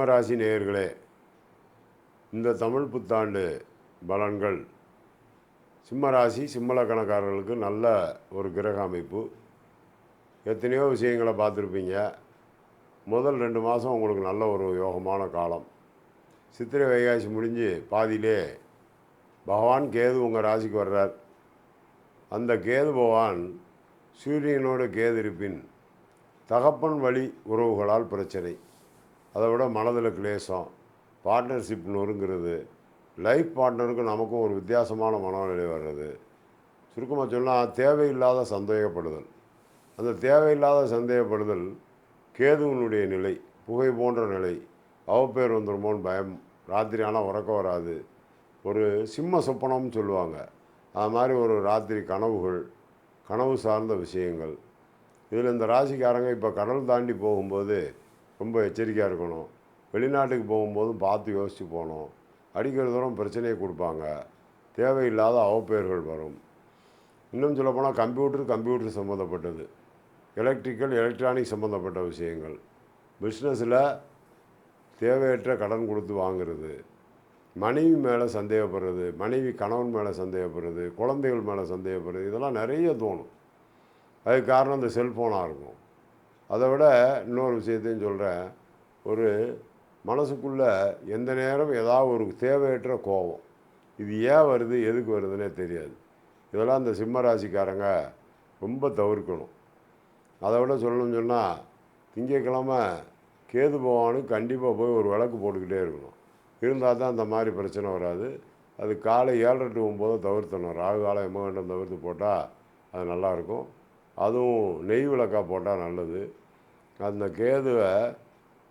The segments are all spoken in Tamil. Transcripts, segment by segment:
சிம்மராசி நேயர்களே இந்த தமிழ் புத்தாண்டு பலன்கள். சிம்மராசி சிம்மலக்கணக்காரர்களுக்கு நல்ல ஒரு கிரக அமைப்பு. எத்தனையோ விஷயங்களை பார்த்துருப்பீங்க. முதல் ரெண்டு மாதம் உங்களுக்கு நல்ல ஒரு யோகமான காலம். சித்திரை வைகாசி முடிஞ்சு பாதியிலே பகவான் கேது உங்கள் ராசிக்கு வர்றார். அந்த கேது பகவான் சூரியனோட கேது இருப்பின் தகப்பன் வழி உறவுகளால் பிரச்சனை. அதை விட மனதில் கிளேசம் பார்ட்னர்ஷிப் நொறுங்கிறது லைஃப் பார்ட்னருக்கும் நமக்கும் ஒரு வித்தியாசமான மனநிலை வர்றது. சுருக்கமாக சொன்னால் தேவையில்லாத சந்தேகப்படுதல். அந்த தேவையில்லாத சந்தேகப்படுதல் கேதுவனுடைய நிலை புகை போன்ற நிலை அவப்பேர் வந்துருமோன்னு பயம் ராத்திரி ஆனால் உறக்கம் வராது. ஒரு சிம்ம சொப்பனம்னு சொல்லுவாங்க. அது மாதிரி ஒரு ராத்திரி கனவுகள் கனவு சார்ந்த விஷயங்கள். இதில் இந்த ராசிக்காரங்க இப்போ கடல் தாண்டி போகும்போது ரொம்ப எச்சரிக்கையாக இருக்கணும். வெளிநாட்டுக்கு போகும்போதும் பார்த்து யோசித்து போகணும். அடிக்கிற தூரம் பிரச்சனையை கொடுப்பாங்க. தேவையில்லாத அவப்பெயர்கள் வரும். இன்னும் சொல்லப்போனால் கம்ப்யூட்டர் கம்ப்யூட்டர் சம்மந்தப்பட்டது எலக்ட்ரிக்கல் எலக்ட்ரானிக் சம்மந்தப்பட்ட விஷயங்கள். பிஸ்னஸில் தேவையற்ற கடன் கொடுத்து வாங்குறது. மனைவி மேலே சந்தேகப்படுறது மனைவி கணவன் மேலே சந்தேகப்படுறது குழந்தைகள் மேலே சந்தேகப்படுறது இதெல்லாம் நிறைய தோணும். அதுக்கு காரணம் இந்த செல்ஃபோனாக இருக்கும். அதை விட இன்னொரு விஷயத்தையும் சொல்கிறேன் ஒரு மனசுக்குள்ளே எந்த நேரம் ஏதாவது ஒரு தேவையற்ற கோபம் இது ஏன் வருது எதுக்கு வருதுன்னே தெரியாது. இதெல்லாம் இந்த சிம்ம ராசிக்காரங்க ரொம்ப தவிர்க்கணும். அதை விட சொல்லணும்னு சொன்னால் திங்கக்கிழமை கேது பகவானுக்கு கண்டிப்பாக போய் ஒரு விளக்கு போட்டுக்கிட்டே இருக்கணும். இருந்தால் தான் அந்த மாதிரி பிரச்சனை வராது. அது காலை ஏழரை டு ஒம்போதை தவிர்த்தணும். ராகு காலம் எம்மகண்டம் தவிர்த்து போட்டால் அது நல்லாயிருக்கும் அதுவும் நெய் விளக்காக போட்டால் நல்லது. அந்த கேதுவை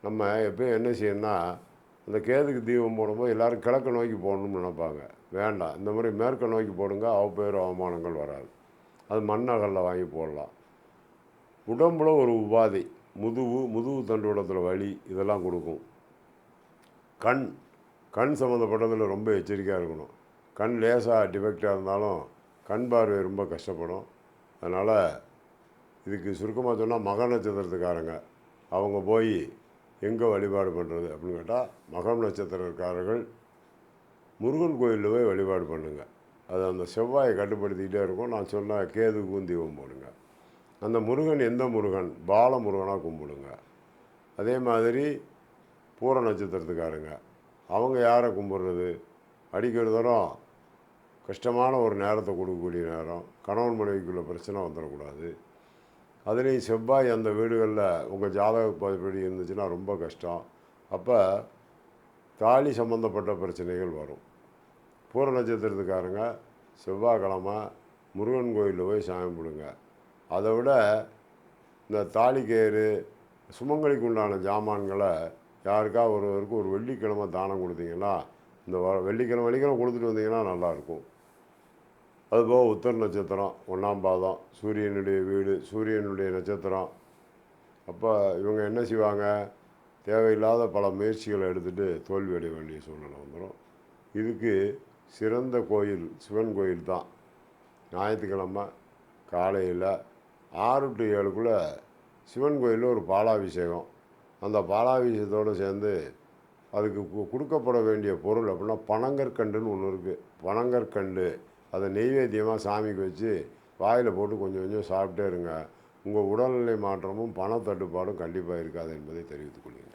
நம்ம எப்பயும் என்ன செய்யணும்னா அந்த கேதுக்கு தீபம் போடும்போது எல்லோரும் கிழக்கு நோக்கி போடணும்னு நினைப்பாங்க. வேண்டாம். இந்த மாதிரி மேற்க நோக்கி போடுங்க அவப்பேர் அவமானங்கள் வராது. அது மண்ணகலில் வாங்கி போடலாம். உடம்புல ஒரு உபாதை முதுகு முதுகு தண்டுவடத்தில் வலி இதெல்லாம் கொடுக்கும். கண் கண் சம்மந்தப்பட்டதில் ரொம்ப எச்சரிக்கையாக இருக்கணும். கண் லேசாக டிஃபெக்டாக இருந்தாலும் கண் பார்வை ரொம்ப கஷ்டப்படும். அதனால் இதுக்கு சுருக்கமாக சொன்னால் மக நட்சத்திரத்துக்காரங்க அவங்க போய் எங்கே வழிபாடு பண்ணுறது அப்படின்னு கேட்டால் மகம் நட்சத்திரக்காரர்கள் முருகன் கோயிலில் போய் வழிபாடு பண்ணுங்க. அது அந்த செவ்வாயை கட்டுப்படுத்திக்கிட்டே இருக்கும். நான் சொன்ன கேதுக்கும் தீபம் போடுங்க. அந்த முருகன் எந்த முருகன்? பால முருகனாக கும்பிடுங்க. அதே மாதிரி பூர நட்சத்திரத்துக்காரங்க. அவங்க யாரை கும்பிட்றது? அடிக்கிற தரம் கஷ்டமான ஒரு நேரத்தை கொடுக்கக்கூடிய நேரம். கணவன் மனைவிக்குள்ளே பிரச்சனை வந்துடக்கூடாது. அதுலேயும் செவ்வாய் அந்த வீடுகளில் உங்கள் ஜாதக பதிப்படி இருந்துச்சுன்னா ரொம்ப கஷ்டம். அப்போ தாலி சம்மந்தப்பட்ட பிரச்சனைகள் வரும். பூர நட்சத்திரத்துக்காரங்க செவ்வாய்க்கிழமை முருகன் கோயிலில் போய் சாமி கும்பிடுங்க. அதை விட இந்த தாலிக்கேறு சுமங்கலிக்கு உண்டான ஜாமான்களை யாருக்கா ஒருவருக்கு ஒரு வெள்ளிக்கிழமை தானம் கொடுத்தீங்கன்னா இந்த வ- வெள்ளிக்கிழமை வெள்ளிக்கிழமை கொடுத்துட்டு வந்தீங்கன்னா நல்லாயிருக்கும் அதுபோக உத்தர நட்சத்திரம் ஒன்றாம் பாதம் சூரியனுடைய வீடு சூரியனுடைய நட்சத்திரம். அப்போ இவங்க என்ன செய்வாங்க? தேவையில்லாத பல முயற்சிகளை எடுத்துகிட்டு தோல்வி அடைய வேண்டிய சூழ்நிலை வந்துடும் இதுக்கு சிறந்த கோயில் சிவன் கோயில் தான். ஞாயிற்றுக்கிழமை காலையில் ஆறு டு ஏழுக்குள்ளே சிவன் கோயிலில் ஒரு பாலாபிஷேகம். அந்த பாலாபிஷேகத்தோடு சேர்ந்து அதுக்கு கு- கொடுக்கப்பட வேண்டிய பொருள் அப்படின்னா பனங்கற்கண்டுன்னு ஒன்று இருக்குது பனங்கற்கண்டு. அதை நெய்வேத்தியமாக சாமிக்கு வச்சு வாயில் போட்டு கொஞ்சம் கொஞ்சம் சாப்பிட்டே இருங்க. உங்கள் உடல்நிலை மாற்றமும் பணத்தட்டுப்பாடும் கண்டிப்பாக இருக்காது என்பதை தெரிவித்துக் கொள்கிறேன்.